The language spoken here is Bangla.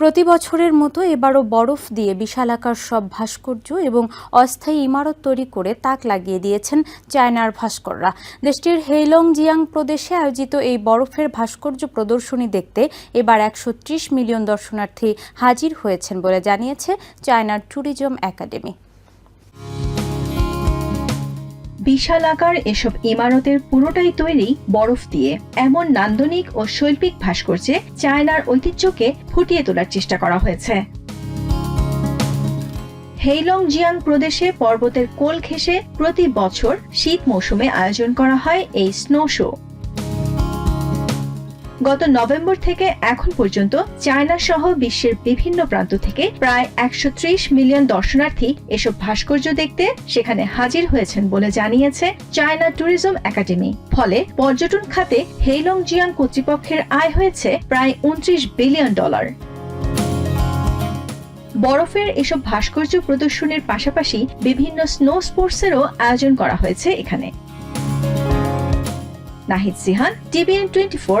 প্রতি বছরের মতো এবারও বরফ দিয়ে বিশালাকার সব ভাস্কর্য এবং অস্থায়ী ইমারত তৈরি করে তাক লাগিয়ে দিয়েছেন চায়নার ভাস্কররা। দেশটির হেইলং জিয়াং প্রদেশে আয়োজিত এই বরফের ভাস্কর্য প্রদর্শনী দেখতে এবার একশো ত্রিশ মিলিয়ন দর্শনার্থী হাজির হয়েছেন বলে জানিয়েছে চায়নার ট্যুরিজম একাডেমি। বিশাল আকার এসব ইমারতের পুরোটাই তৈরি বরফ দিয়ে। এমন নান্দনিক ও শৈল্পিক ভাস্কর্যে চায়নার ঐতিহ্যকে ফুটিয়ে তোলার চেষ্টা করা হয়েছে। হেইলং জিয়াং প্রদেশে পর্বতের কোল ঘেঁষে প্রতি বছর শীত মৌসুমে আয়োজন করা হয় এই স্নো শো। গত নভেম্বর থেকে এখন পর্যন্ত চায়না সহ বিশ্বের বিভিন্ন প্রান্ত থেকে প্রায় একশো ত্রিশ মিলিয়ন দর্শনার্থী এসব ভাস্কর্য দেখতে সেখানে হাজির হয়েছেন বলে জানিয়েছে চায়না ট্যুরিজম একাডেমি। ফলে পর্যটন খাতে হেইলং জিয়াং কর্তৃপক্ষের আয় হয়েছে প্রায় উনত্রিশ বিলিয়ন ডলার। বরফের এসব ভাস্কর্য প্রদর্শনীর পাশাপাশি বিভিন্ন স্নো স্পোর্টসেরও আয়োজন করা হয়েছে এখানে। Nahid Sihan, TVN twenty four